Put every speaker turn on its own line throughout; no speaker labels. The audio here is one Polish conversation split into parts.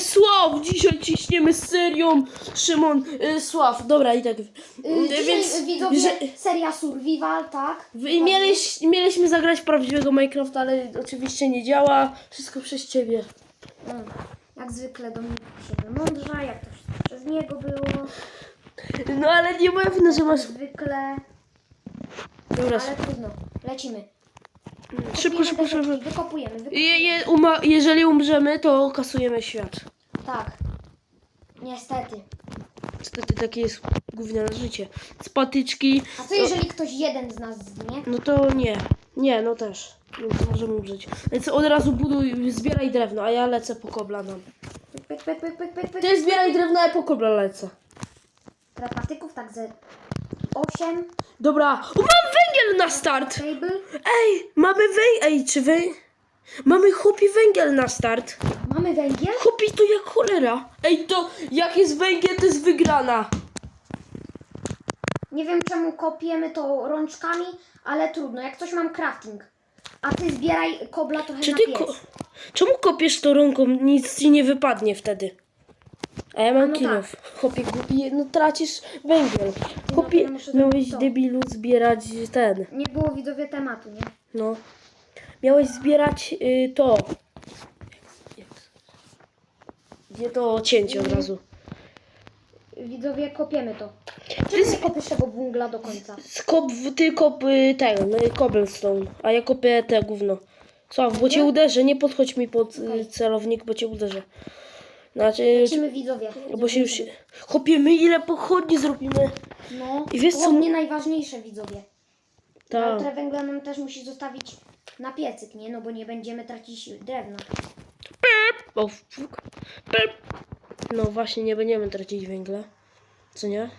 Sław, dzisiaj ciśniemy z serią. Szymon, e, Sław, dobra i tak.
Y, Dzisiaj
Więc,
widzowie,
że,
seria Survival, tak?
wy- mieliś, mieliśmy zagrać prawdziwego Minecrafta, ale oczywiście nie działa. Wszystko przez ciebie.
Mm. Jak zwykle Dominik się wymądrza, jak to wszystko przez niego było.
No ale nie wina, że masz.
Zwykle,
Dobra,
ale trudno. Lecimy.
Szybko, szybko, szybko.
Wykopujemy, Wykopujemy.
Je, je, uma, jeżeli umrzemy, to kasujemy świat.
Tak. Niestety.
Niestety takie jest gówniane życie. Z patyczki.
A co jeżeli ktoś jeden z nas zginie?
No to nie. Nie, no też. No to możemy umrzeć. Więc od razu buduj, zbieraj drewno, a ja lecę po kobla nam. Ty zbieraj drewno, a ja po kobla lecę.
Teraz patyków tak ze 8.
Dobra, o, mam węgiel na start! Ej, mamy węgiel. Ej, czy wy... Mamy chłopi węgiel na start.
Mamy węgiel?
Chłopi to jak cholera. Ej, to jak jest węgiel, to jest wygrana.
Nie wiem czemu kopiemy to rączkami, ale trudno. Jak coś mam crafting. A ty zbieraj kobla trochę
Czy
na
ty
piec.
ko- Czemu kopiesz to rąką? Nic ci nie wypadnie wtedy. A ja mam
no
kilof. Chłopie, głupi, no tracisz węgiel. Chłopie,
ja muszę
miałeś
to.
debilu zbierać ten.
Nie było widzowie tematu, nie?
No. Miałeś zbierać y, to. Gdzie to cięcie od razu?
Widzowie, kopiemy to. Czemu nie kopiesz tego wungla do końca?
Skop, ty kop y, no i cobblestone, a ja kopię te gówno. Sław, bo cię uderzę, nie podchodź mi pod y, celownik, bo cię uderzę. Znaczy,
Lecimy widzowie.
bo się już... Chopiemy, ile pochodni zrobimy.
No,
I wiesz co-
mnie najważniejsze widzowie.
Tak.
Trochę węgla nam też musi zostawić na piecyk, nie? No bo nie będziemy tracić drewna.
O, fuk. No właśnie, nie będziemy tracić węgla. Co nie?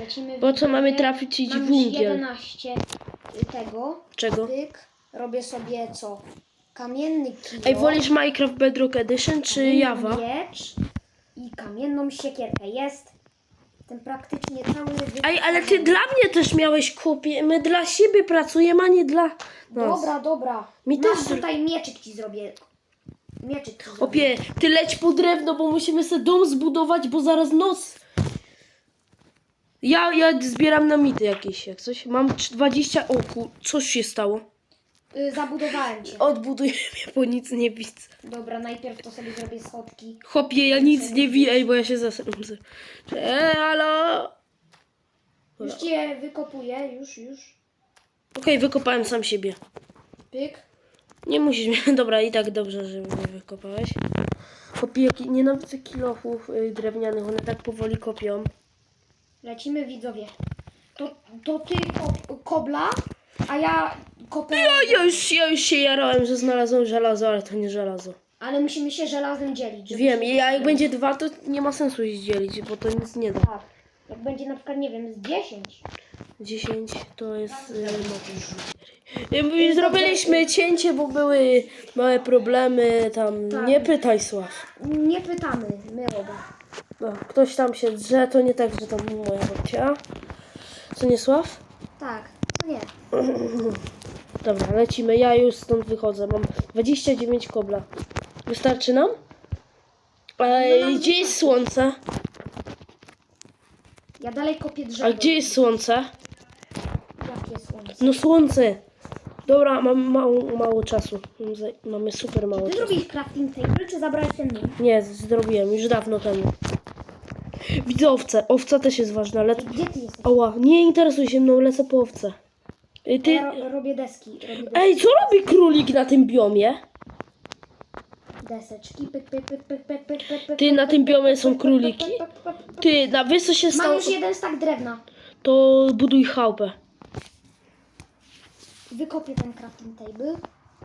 Lecimy
Po co mamy trafić
Mam już
węgiel?
11 tego.
Czego?
Pyk. Robię sobie co? Kamienny kilo.
Ej, wolisz Minecraft Bedrock Edition czy
kamienny
Java?
Miecz i kamienną siekierkę. Jest. Ten praktycznie cały
Ej, ale ty dla mnie też miałeś kupić. My dla siebie pracujemy, a nie dla nas.
Dobra, dobra.
Mi
Masz
też
tutaj mieczyk ci zrobię. Mieczyk ci zrobię.
Opie, ty leć po drewno, bo musimy sobie dom zbudować, bo zaraz noc. Ja, ja zbieram namity jakieś, jak coś. Mam trz- 20... O kur... coś się stało.
Y, zabudowałem cię.
Odbuduję mnie, bo nic nie widzę.
Dobra, najpierw to sobie zrobię schodki.
Chłopie, ja nic nie widzę, ej, bo ja się zasram. Eee, halo?
Już cię wykopuję, już, już.
Okej, wykopałem sam siebie.
Pyk.
Nie musisz mnie... Dobra, i tak dobrze, że mnie wykopałeś. Chłopie, jaki nienawidzę kilochów y, drewnianych, one tak powoli kopią.
Lecimy widzowie. To, to ty kop, kobla, a ja kopę.
Ja, już, ja już się jarałem, że znalazłem żelazo, ale to nie żelazo.
Ale musimy się żelazem dzielić. żeby
Wiem,
się-
jak będzie dwa, to nie ma sensu się dzielić, bo to nic nie da.
Tak. Jak będzie na przykład, nie wiem, z 10.
10 to jest... y, y, Zrobiliśmy cięcie, bo były małe problemy, tam...
Tak.
Nie pytaj, Sław.
Nie pytamy, my oba.
No, ktoś tam się drze, to nie tak, że tam moja babcia. Co nie, Sław?
Tak, to nie.
Dobra, lecimy. Ja już stąd wychodzę. Mam 29 kobla. Wystarczy nam? Ej, gdzie jest słońce?
Ja dalej kopię drzewo.
A gdzie jest słońce?
Jakie słońce?
No słońce. Dobra, mam mało, mało czasu. Mam za- Mamy super mało
Ty
czasu.
zrobisz crafting table, czy zabrałeś ten mój?
Nie, zrobiłem już dawno temu. Widzę owce. Owca też jest ważna. Le...
Gdzie ty jesteś?
Oła, nie interesuj się mną, lecę po owce. Ty...
Ja ro robię deski. Robię deski.
Ej, co robi królik na tym biomie?
Deseczki. Pyk, pyk, pyk, pyk, pyk, pyk, pyk, pyk,
Ty, na tym biomie są króliki. Ty, na co się
Mam
stało?
już jeden stak drewna.
To buduj chałupę.
Wykopię ten crafting table.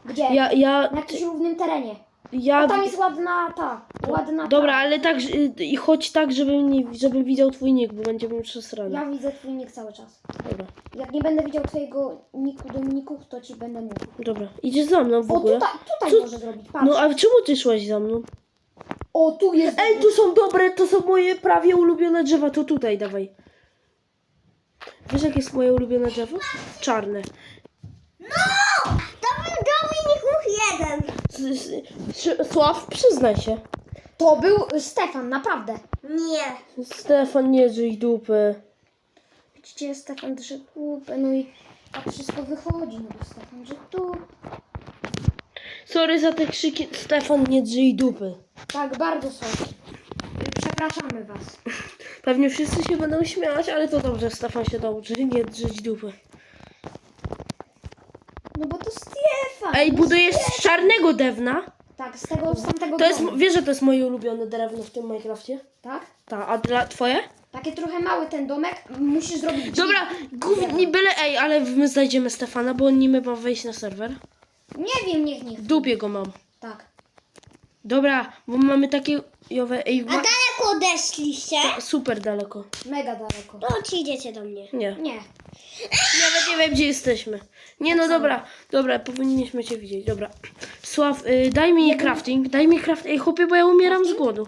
Gdzie?
Ja, ja,
Na jakimś równym terenie.
Ja...
Tam jest ładna ta. Ładna
Dobra,
ta.
ale tak, że- i chodź tak, żebym, nie, żebym widział twój nick, bo będziemy przesrane.
Ja widzę twój nick cały czas.
Dobra,
Jak nie będę widział twojego niku Dominików, to ci będę mówił.
dobra. Idziesz za mną w
O,
ogóle?
tutaj, tutaj
Co?
może zrobić. Patrz.
No, a czemu ty szłaś za mną?
O, tu jest.
Ej, tu są dobre, to są moje prawie ulubione drzewa, to tutaj dawaj. Wiesz, jakie jest moje ulubione drzewo? Czarne.
To
s- Sław, przyznaj się.
To był Stefan, naprawdę.
Nie.
Stefan, nie żyj dupy.
Widzicie, Stefan drze kupę, no i tak wszystko wychodzi, no bo Stefan że tu.
Sorry za te krzyki. Stefan, nie drzyj dupy.
Tak, bardzo sorry. Przepraszamy was.
Pewnie wszyscy się będą śmiać, ale to dobrze, Stefan się nauczy nie drzeć dupy.
No bo to Stefan.
Ej,
no
budujesz z czarnego drewna?
Tak, z tego, z tamtego
To jest,
domu.
wiesz, że to jest moje ulubione drewno w tym Minecrafcie?
Tak?
Ta, a dla twoje?
Takie trochę mały ten domek, musisz zrobić drzwi.
Dobra, gówni byle, ej, ale my znajdziemy Stefana, bo on nie ma wejść na serwer.
Nie wiem, niech, niech.
W dupie go mam.
Tak.
Dobra, bo mamy takie jowe, ej,
A
ma...
daleko odeszliście?
super daleko.
Mega daleko.
To czy idziecie do mnie?
Nie,
Nie.
nawet nie wiem, gdzie jesteśmy. Nie, no dobra, dobra, powinniśmy cię widzieć, dobra. Sław, y, daj mi crafting, daj mi crafting, ej, chłopie, bo ja umieram z głodu.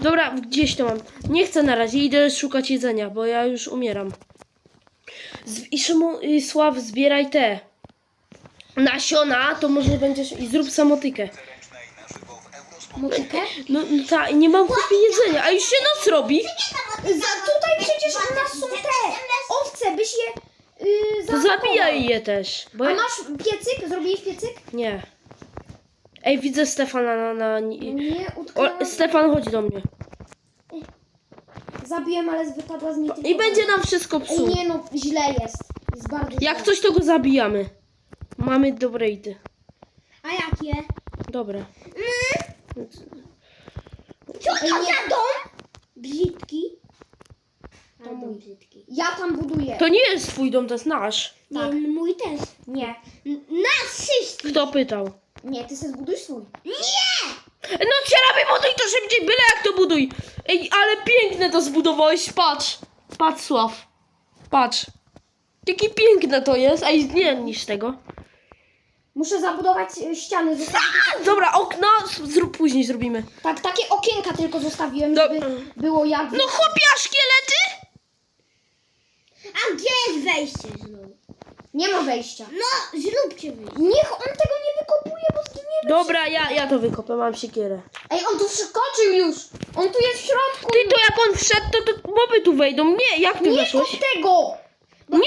Dobra, gdzieś to mam. Nie chcę na razie, idę szukać jedzenia, bo ja już umieram. Z, I Szymon, y, Sław, zbieraj te nasiona, to może będziesz, i zrób samotykę.
Motykę?
No, no ta, nie mam chłopie jedzenia, a już się noc robi.
Za, tutaj przecież u nas są te owce, byś je yy, zaatakował.
zabijaj je też, bo
A
ja...
masz piecyk? Zrobiłeś piecyk?
Nie. Ej, widzę Stefana na... na, na...
Nie, utknęłam.
O, Stefan, chodź do mnie.
Zabiłem, ale wypadła z niej tylko
I będzie nam wszystko
Ej,
psuł.
nie no, źle jest. Jest bardzo
Jak
źle.
coś, to go zabijamy. Mamy dobre ity.
A jakie?
Dobra.
Co to za dom? Brzydki.
To mój.
brzydki.
Ja tam buduję.
To nie jest twój dom, to jest nasz.
Nie, mój też.
Nie.
N- Nas wszystkich.
Kto pytał?
Nie, ty sobie zbuduj swój.
Nie!
No cieraby, buduj to szybciej, byle jak to buduj. Ej, ale piękne to zbudowałeś, patrz. Patrz, Sław. Patrz. Jakie piękne to jest. Ej, nie niż tego.
Muszę zabudować y, ściany. Zostawić...
Dobra, okno zrób później zrobimy.
Tak, takie okienka tylko zostawiłem,
Do-
żeby było jak...
No chłopia, szkielety?
A gdzie jest wejście znowu?
Nie ma wejścia.
No, zróbcie wyjście.
Niech on tego nie wykopuje, bo zginiemy.
Dobra, ja, ja to wykopę, mam siekierę.
Ej, on tu wskoczył już. On tu jest w środku.
Ty to jak on wszedł, to, to moby tu wejdą. Nie, jak ty
Nie
weszłeś?
kop tego.
Nie!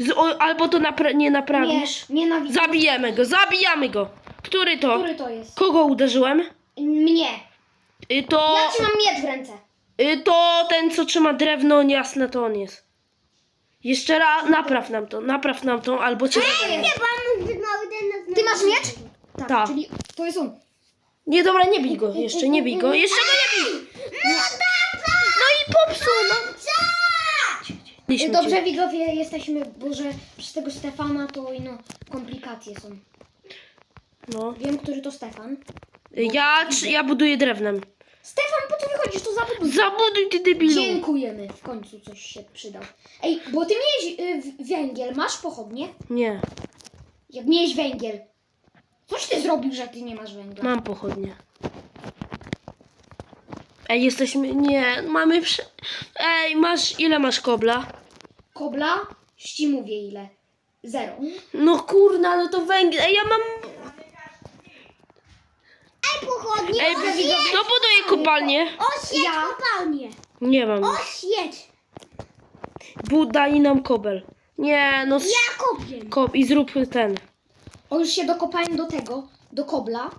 Z, o, albo to napra- nie
Nie,
naprawisz.
nienawidzę.
Zabijemy go, zabijamy go. Który to?
Który to jest?
Kogo uderzyłem?
Mnie.
Y, to,
Ja trzymam miecz w ręce.
y, to ten, co trzyma drewno, jasne to on jest. Jeszcze raz, napraw nam to, napraw nam to, albo cię...
Mały ten
Ty masz miecz? Tak,
Tak.
czyli to jest on.
Nie, dobra, nie bij go, jeszcze nie bij go, jeszcze go nie bij! No i popsuł, no. Byliśmy
Dobrze,
cię.
widzowie, jesteśmy, bo że przez tego Stefana to i no, komplikacje są.
No.
Wiem, który to Stefan.
Ja, trz- ja buduję drewnem.
Stefan, po co wychodzisz? To zabuduj.
Zabuduj ty debilu.
Dziękujemy. W końcu coś się przydał. Ej, bo ty miałeś y, w- węgiel, masz pochodnie?
Nie,
Jak miałeś węgiel. Coś ty zrobił, że ty nie masz węgla?
mam pochodnie. Ej, jesteśmy, nie, mamy. Ej, masz, ile masz kobla?
Kobla? Już ci mówię ile. Zero.
No kurna, no to węgiel, ej, ja mam...
Ej, pochodnie,
Ej,
oświeć!
to buduje kopalnię.
Oświeć
Ja-
kopalnię!
Nie mam.
Oświeć!
Budaj nam kobel. Nie, no... s-
Ja kopię!
Kop i zrób ten.
O, już się dokopałem do tego, do kobla.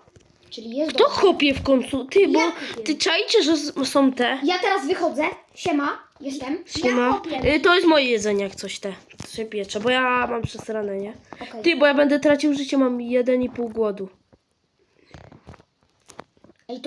Czyli jest
Kto
dobrze.
kopie w końcu? Ty, bo
kopię.
ty czajcie, że s- są te.
Ja teraz wychodzę. Siema, jestem.
Siema.
kopię.
Y, To jest moje jedzenie, jak coś te. Co się piecze, bo ja mam przesrane, nie?
Okej.
Ty, bo ja będę tracił życie, mam jeden i pół głodu.